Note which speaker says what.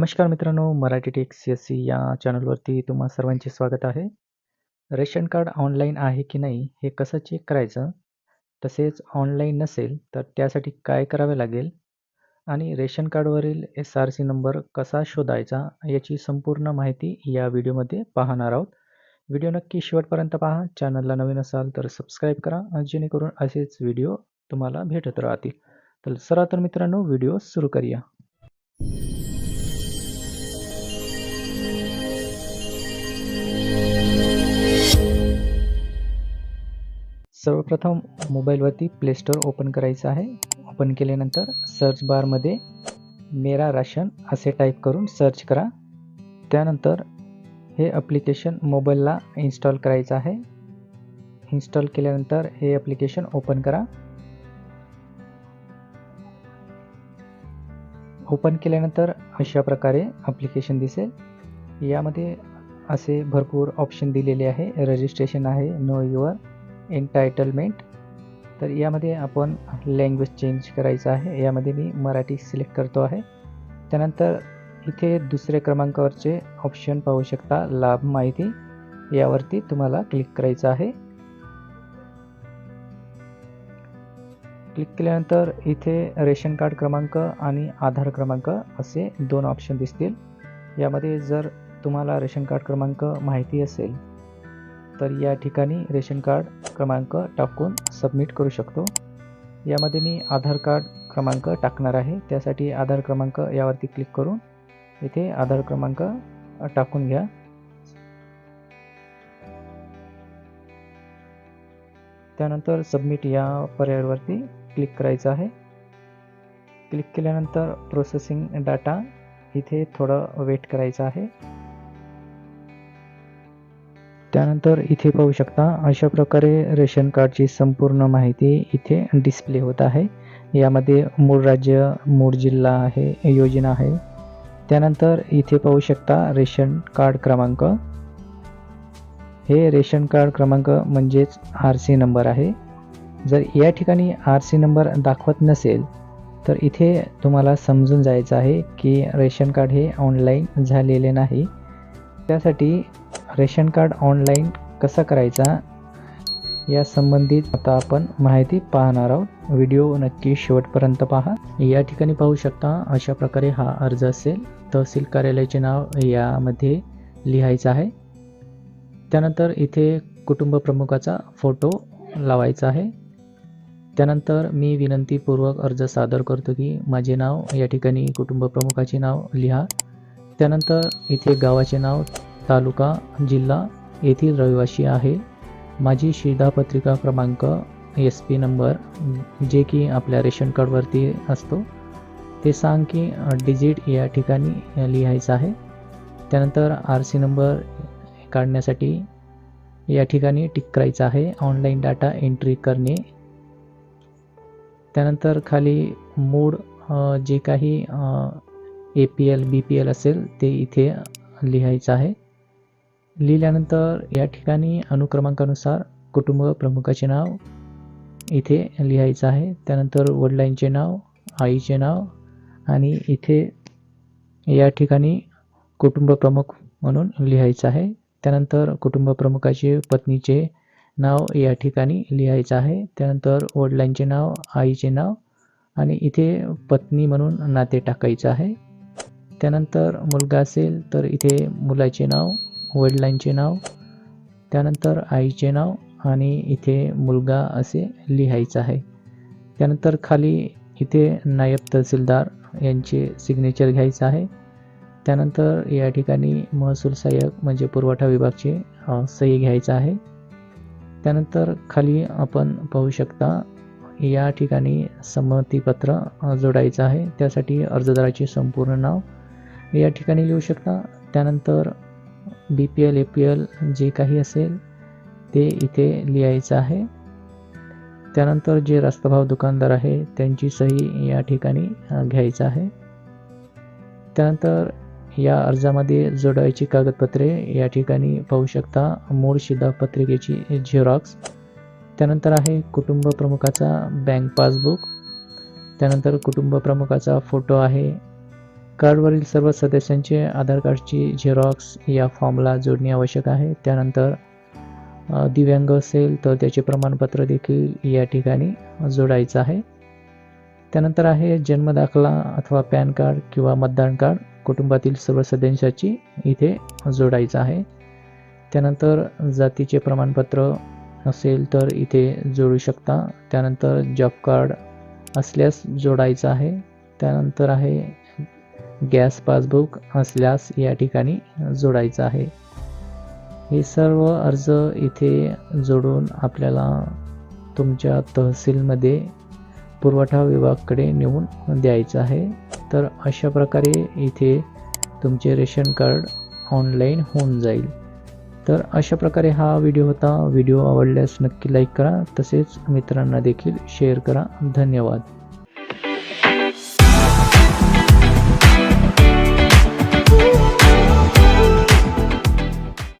Speaker 1: नमस्कार मित्रांनो Marathi tech C S C या चॅनलवरती तुम्हा सर्वांचे स्वागत आहे. रेशन कार्ड ऑनलाईन आहे की नाही हे कसं चेक करायचं? तसेच ऑनलाईन नसेल तर त्यासाठी काय करावे लागेल? आणि रेशन कार्डवरील एस आर सी नंबर कसा शोधायचा याची संपूर्ण माहिती या व्हिडिओमध्ये पाहणार आहोत. व्हिडिओ नक्की शेवटपर्यंत पहा. चॅनलला नवीन असाल तर सबस्क्राईब करा जेणेकरून असेच व्हिडिओ तुम्हाला भेटत राहतील. तर सरा तर मित्रांनो व्हिडिओ सुरू करूया. सर्वप्रथम मोबाईलवरती प्ले स्टोअर ओपन करायचं आहे. ओपन केल्यानंतर सर्च बारमध्ये मेरा राशन असे टाईप करून सर्च करा. त्यानंतर हे ॲप्लिकेशन मोबाईलला इन्स्टॉल करायचं आहे. इन्स्टॉल केल्यानंतर हे ॲप्लिकेशन ओपन करा. ओपन केल्यानंतर अशा प्रकारे ॲप्लिकेशन दिसेल. यामध्ये असे भरपूर ऑप्शन दिलेले आहे. रजिस्ट्रेशन आहे. नो युअर एंटायटलमेंट तर यामध्ये आपण लँग्वेज चेंज करायचं आहे. यामध्ये मी मराठी सिलेक्ट करतो आहे. त्यानंतर इथे दुसऱ्या क्रमांकावरचे ऑप्शन पाहू शकता. लाभ माहिती. यावरती तुम्हाला क्लिक करायचं आहे. क्लिक केल्यानंतर इथे रेशन कार्ड क्रमांक आणि आधार क्रमांक असे दोन ऑप्शन दिसतील. यामध्ये जर तुम्हाला रेशन कार्ड क्रमांक माहिती असेल तर या ठिकाणी रेशन कार्ड क्रमांक टाकून सबमिट करू शकतो. यामध्ये मी आधार कार्ड क्रमांक टाकणार आहे. त्यासाठी आधार क्रमांक यावरती क्लिक करून इथे आधार क्रमांक टाकून घ्या. त्यानंतर सबमिट या पर्यायावरती क्लिक करायचं आहे. क्लिक केल्यानंतर प्रोसेसिंग डाटा इथे थोडं वेट करायचं आहे. त्यानंतर इथे पाहू शकता अशा प्रकारे रेशन कार्डची संपूर्ण माहिती इथे डिस्प्ले होत आहे. यामध्ये मूळ राज्य मूळ जिल्हा आहे योजना आहे. त्यानंतर इथे पाहू शकता रेशन कार्ड क्रमांक. हे रेशन कार्ड क्रमांक म्हणजेच आर सी नंबर आहे. जर या ठिकाणी आर सी नंबर दाखवत नसेल तर इथे तुम्हाला समजून जायचं आहे की रेशन कार्ड हे ऑनलाईन झालेले नाही. त्यासाठी रेशन कार्ड ऑनलाईन कसा करायचा या संबंधित आता आपण माहिती पाहणार आहोत. व्हिडिओ नक्की शेवटपर्यंत पहा. या ठिकाणी पाहू शकता अशा प्रकारे हा अर्ज असेल. तहसील कार्यालयाचे नाव यामध्ये लिहायचं आहे. त्यानंतर इथे कुटुंब प्रमुखाचा फोटो लावायचा आहे. त्यानंतर मी विनंतीपूर्वक अर्ज सादर करतो की माझे नाव या ठिकाणी कुटुंब प्रमुखाचे नाव लिहा. त्यानंतर इथे गावाचे नाव तालुका जिल्हा येथील रहिवासी आहे. माझी शिधापत्रिका क्रमांक एस पी नंबर जे की आपल्या रेशन कार्डवरती असतो. ते सांग की डिजिट या ठिकाणी लिहायचं आहे. त्यानंतर आर सी नंबर काढण्यासाठी या ठिकाणी टिक करायचं आहे. ऑनलाईन डाटा एंट्री करणे. त्यानंतर खाली मूड जे काही A P L B P L असेल ते इथे लिहायचं आहे. लिहिल्यानंतर या ठिकाणी अनुक्रमांकानुसार कुटुंब प्रमुखाचे नाव इथे लिहायचं आहे. त्यानंतर वडिलांचे नाव आईचे नाव आणि इथे या ठिकाणी कुटुंब प्रमुख म्हणून लिहायचं आहे. त्यानंतर कुटुंब प्रमुखाचे पत्नीचे नाव या ठिकाणी लिहायचं आहे. त्यानंतर वडिलांचे नाव आईचे नाव आणि इथे पत्नी म्हणून नाते टाकायचं आहे. त्यानंतर मुलगा असेल तर इथे मुलाचे नाव वडिलांचे नाव त्यानंतर आईचे नाव आणि इथे मुलगा असे लिहायचं आहे. त्यानंतर खाली इथे नायब तहसीलदार यांचे सिग्नेचर घ्यायचं आहे. त्यानंतर या ठिकाणी महसूल सहाय्यक म्हणजे पुरवठा विभागचे सही घ्यायचं आहे. त्यानंतर खाली आपण पाहू शकता या ठिकाणी संमतीपत्र जोडायचं आहे. त्यासाठी अर्जदाराचे संपूर्ण नाव या ठिकाणी लिहू शकता. त्यानंतर B P L A P L जे काही असेल ते इथे लिहायचं आहे. त्यानंतर जे रास्तभाव दुकानदार आहे त्यांची सही या ठिकाणी घ्यायचं आहे. त्यानंतर या अर्जामध्ये जोडायची कागदपत्रे या ठिकाणी पाहू शकता. मूळ शिधापत्रिकेची झेरॉक्स. त्यानंतर आहे कुटुंब प्रमुखाचा बँक पासबुक. त्यानंतर कुटुंब प्रमुखाचा फोटो आहे. कार्डवरील सर्व सदस्यांचे आधार कार्डची झेरॉक्स या फॉर्मला जोडणे आवश्यक आहे. त्यानंतर दिव्यांग असेल तर त्याचे प्रमाणपत्र देखील या ठिकाणी जोडायचं आहे. त्यानंतर आहे जन्मदाखला अथवा पॅन कार्ड किंवा मतदान कार्ड. कुटुंबातील सर्व सदस्याची इथे जोडायचं आहे. त्यानंतर जातीचे प्रमाणपत्र असेल तर इथे जोडू शकता. त्यानंतर जॉब कार्ड असल्यास जोडायचं आहे. त्यानंतर आहे गॅस पासबुक असल्यास या ठिकाणी जोडायचं आहे. हे सर्व अर्ज इथे जोडून आपल्याला तुमच्या तहसीलमध्ये पुरवठा विभागाकडे नेऊन द्यायचं आहे. तर अशा प्रकारे इथे तुमचे रेशन कार्ड ऑनलाईन होऊन जाईल. तर अशा प्रकारे हा व्हिडिओ होता. व्हिडिओ आवडल्यास नक्की लाईक करा. तसेच मित्रांना देखील शेअर करा. धन्यवाद.